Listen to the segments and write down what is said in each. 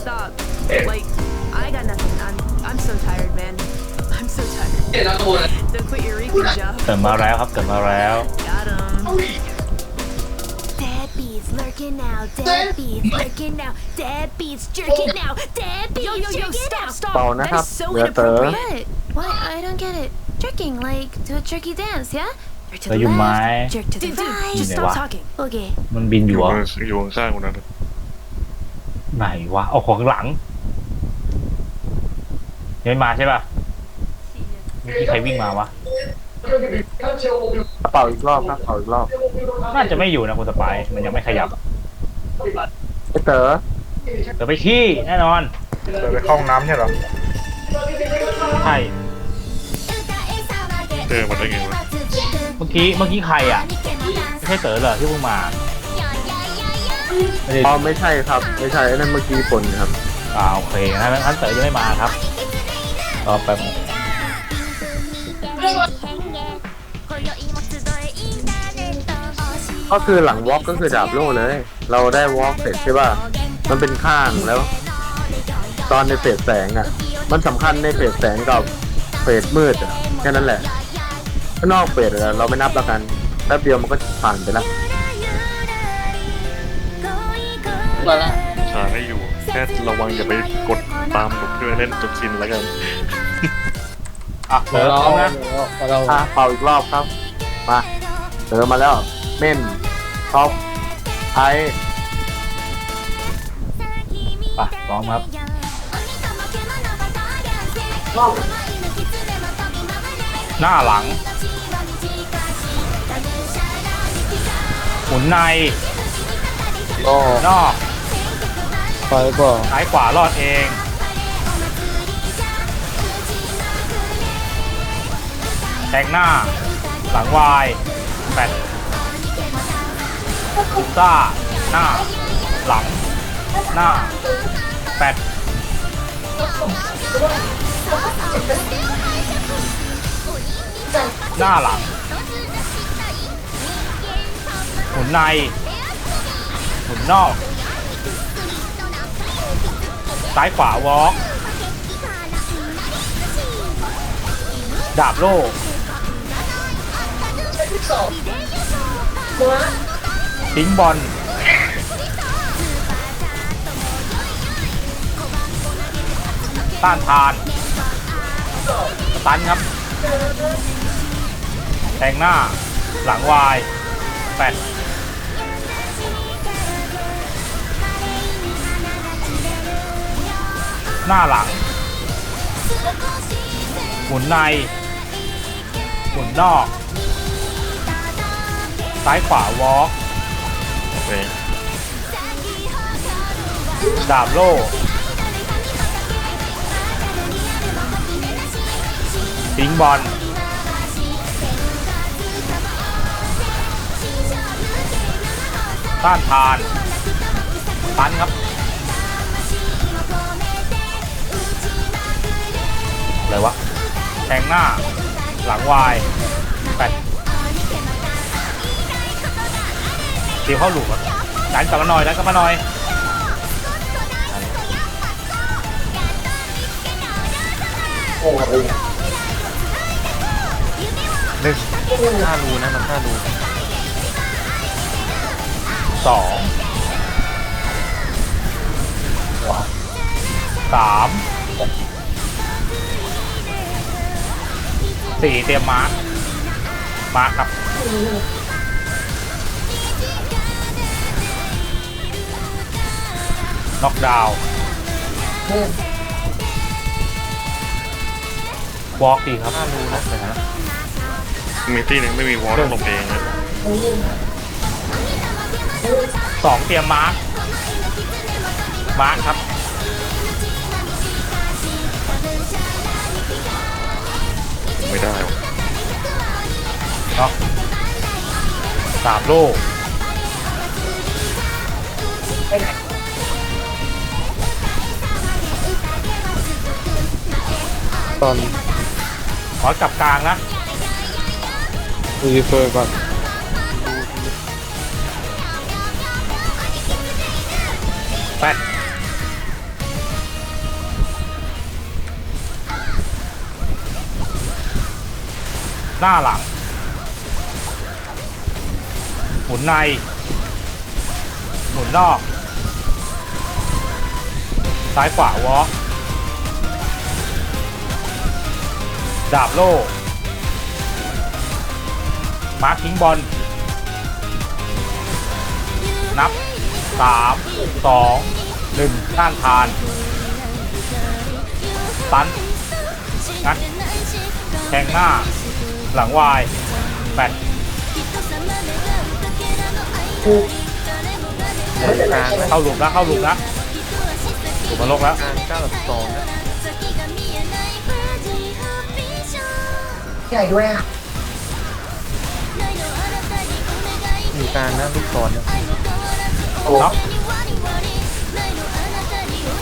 stop. Like, I got nothing. I'm I'm so tired, man. I'm so tired. Don't quit your reaping job. เกิดมาแล้วครับเกิดมาแล้ว Got him. Deadbeats lurking now, deadbeats lurking now, deadbeats jerking now, deadbeats Yo, yo, yo, jerking stop, now. stop. เบา That นะครับ is so เหลือเต๋อ inappropriate. What? What? I don't get it. Jerking, like do a jerky dance, yeah? Jerk to เรา the อยู่ไหม left, jerk to the Dude, dude, right. just Này stop quá. talking. Okay. มันบินอ อยู่ ยู่ เหรอ อยู่ข้างๆคนนั้น ไหนวะ เอาของหลังยังไม่มาใช่ป่ะเมื่อกี้ใครวิ่งมาวะเป่าอีกรอบครับเป่าอีกรอบน่าจะไม่อยู่นะคุณสไปายมันยังไม่ขยับไอเต๋อเดี๋ยวไปขี้แน่นอนเต๋อไปเข้าห้องน้ำใช่เหรอใช่เจอมาได้ไงวะเมื่อกี้เมื่อกี้ใครอะไม่ใช่เต๋อเหรอที่เพิ่งมา ไม่ได้อ๋อไม่ใช่ครับ ไม่ใช่ไอ้นั่นเมื่อกี้ฝนครับ อ่าโอเคงั้นงั้นเต๋อยังไม่มาครับรอแป๊บก็คือหลังวอล์กก็คือดาบโล่เลย เราได้วอล์กเสร็จใช่ป่ะ มันเป็นข้างแล้ว ตอนในเฟสแสงอะ มันสำคัญในเฟสแสงกับเฟสมืดอะแค่นั้นแหละถ้านอกเฟสอะเราไม่นับแล้วกันแป๊บเดียวมันก็ผ่านไปแล้ว ชาให้อยู่ แค่ระวังอย่าไปกดตามผมด้วยเล่นจนชินแล้วกันอะเต๋อพร้อมนะอะเป่าอีกรอบครับ มาเต๋อมาแล้วเม่นท็อปไอไปพร้อมครับหน้าหลัง หมุนในก็นอก ไปก็ซ้ายขวารอดเองแทงหน้า หลังวายแปดซิซ่าหน้า หลัง หน้าแปดหน้าหลังหมุนในหมุนนอก ซ้ายขวาวอล์กดาบโล่ทิ้งบอลต้านทานสตันครับ แทงหน้าหลังวายแปด หน้าหลังหมุนในหมุนนอก ซ้ายขวาวอล์กโอเคดาบโล่ทิ้งบอลต้านทานตันครับ อะไรวะแทงหน้า หลังวายแปดตีเข้าหลุมอะดันกลับมาหน่อยดันกลับมาหน่อยหนึ่งห้ารูนะมันห้ารูสองสาม สี่เตรียมมาร์คมาร์คครับน็อกดาวน์วอล์กดีครับห้ารูนะนะมีที่หนึ่งไม่มีวอลต้องลงเองนะสองเตรียมมาร์คมาร์คครับ ไม่ได้วะเนาะสามโลกตอนขอกลับกลางนะรีเฟอร์ก่อนแปด หน้าหลังหมุนในหมุนนอก ซ้ายขวาวอล์กดาบโล่มาร์คทิ้งบอล นับสามสองหนึ่งต้านทานตันงัดแทงหน้า หลังวายแปดกลางนะเข้าหลุมแล้วเข้าหลุมแล้วหลุมมาลงแล้วกลางเก้ากับสองนะใหญ่ด้วยอะอยู่กลางนะลูกศรนะเนาะ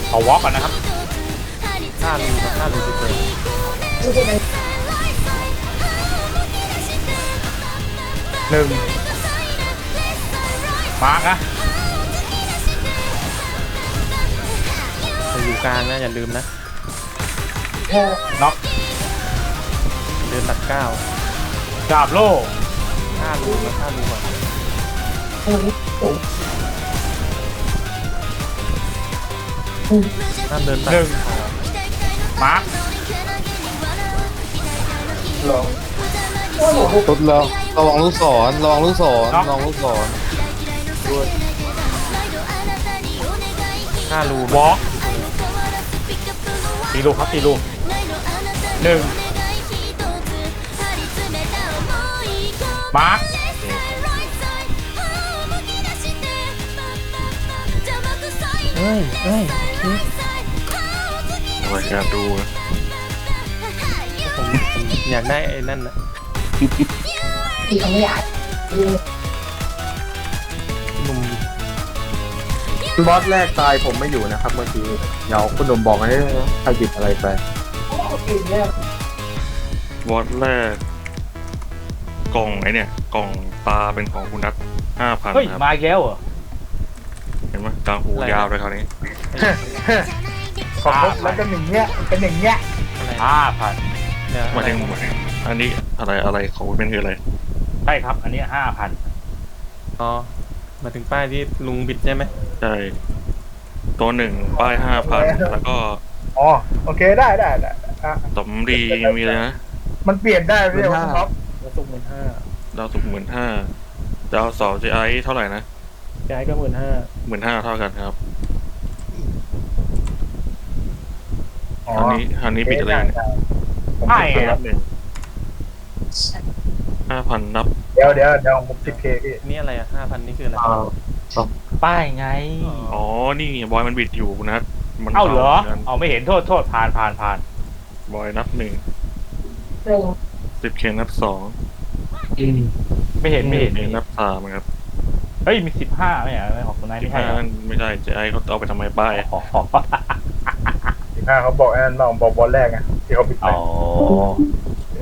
เอาวอล์กก่อนนะครับท่ารูกับท่ารูจะเจอ หนึ่งมาร์กนะแต่อยู่กลางนะอย่าลืมนะน็อกเดินหลักเก้าดาบโล่ท่ารูกับท่ารูก่อนห้ามเดินตัดหนึ่งมาร์กตุด แล้วระวังลูกศรระวังลูกศรระวังลูกศรท่ารูวอล์กตีลูกครับตีลูกหนึ่งมาร์กเฮ้ยเฮ้ยรายการดูนะผมอยากได้ไอ้นั่นนะ ดีเขาไม่อยากหนุ่มบอสแรกตายผมไม่อยู่นะครับ เมื่อกี้เดี๋ยวคุณหนุ่มบอกให้ใครหยิบอะไรไปวอตแรก กล่องไอเนี่ย กล่องตาเป็นของคุณนัทห้าพันเฮ้ย ครับ มาอีกแล้วเหรอ เห็นไหมกลางหูยาวเลยคราวนี้ ขอพบแล้วก็หนึ่งเนี้ยเป็นหนึ่งเนี้ยอะไรห้าพันเดี๋ยวมาถึง อันนี้อะไรอะไรของคุณเป็นคืออะไร ใช่ครับ อันนี้ห้าพันอ๋อ มาถึงป้ายที่ลุงบิดใช่ไหมใช่ตัวหนึ่งป้ายห้าพันแล้วก็อ๋อโอเคได้ได้ได้อะสำรีมีเลยนะมันเปลี่ยนได้ไม่ใช่ว่าหมื่นห้าท็อปสุกหมื่นห้าดาวสุกหมื่นห้าดาวเสาเจไอเท่าไหร่นะย้ายก็หมื่นห้าหมื่นห้าเท่ากันครับอ๋ออันนี้อันนี้ปิดอะไรเนี่ย ผมใช่ติดครับเคหนึ่ง ห้าพันนับเดี๋ยวเดี๋ยวเดี๋ยวผมติดเคพี่นี่อะไรอะห้าพันนี่คืออะไรป้ายไง อ๋อนี่บอยมันบิดอยู่คุณนัทมันเอ้าเหรอมืนกันเอาไม่เห็นโทษโทษผ่านผ่านผ่านบอยนับหนึ่งสิบเคนับสองไม่เห็นไม่เห็นเคนับสามครับเฮ้ยมีสิบห้าไม่เหรอไม่ออกตรงไหนสิบไม่ใช่ห้าเหรอนั่นไม่ใช่เจไอเขาเอาไปทำไมป้ายอ๋อสิบห้าเขาบอกไอ้นั่นบอกบอกบอลแรกไงที่เขาปิดไปอ๋อ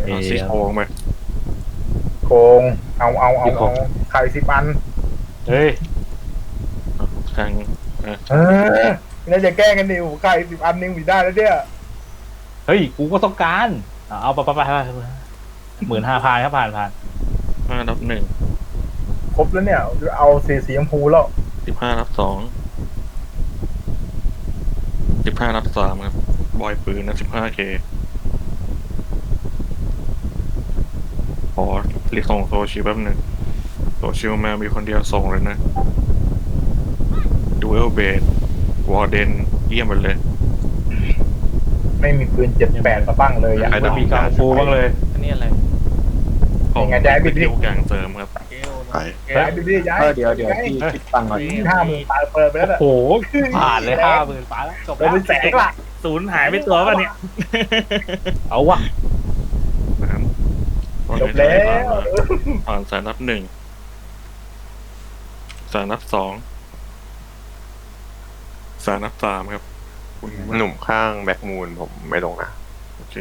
เอาซี่โครงไป โกง เอาเอาเอาเอาไข่สิบอัน เฮ้ยแทงเออเออนี่จะแกล้งกันดิโอ้โหไข่สิบอันนึงมีได้แล้วเนี่ย เฮ้ย กูก็ต้องการ เอาเอาไปไปไปไปหมื่นห้าพันครับผ่านผ่านห้านับหนึ่งครบแล้วเนี่ย เอาสีสีชมพูแล้วสิบห้านับสองสิบห้านับสามครับ บอยปืนนะสิบห้าเค อเรียกส่งโซชิแป๊บหนึ่งโซชิลมามีคนเดียวส่งเลยนะดูเอลเบดวอร์เดนเยี่ยมไปเลย ไม่มีปืนเจ็ดแปดมาบ้างเลยอะใครมันมีกังฟูบ้างเลย อันนี้อะไรของยังไงจะให้บิดดิวิวแกงเสริมครับย้ายไปดิย้ายเออเดี๋ยวเดี๋ยวพี่คิดตังค์ก่อนห้าหมื่นตายเปิดไปแล้วโอ้น่ะโหผ่านเลยห้าหมื่นผ่านแล้วจบเปิแล้ดวเป็นแสนละศูนย์หายไปตัวป่ะเนี่ย เอาวะนะครับ จบแล้ว ผ่านสายนับหนึ่ง สายนับสอง สายนับสามครับ คุณหนุ่มข้างแบ็กมูนผมไม่ลงนะ โอเค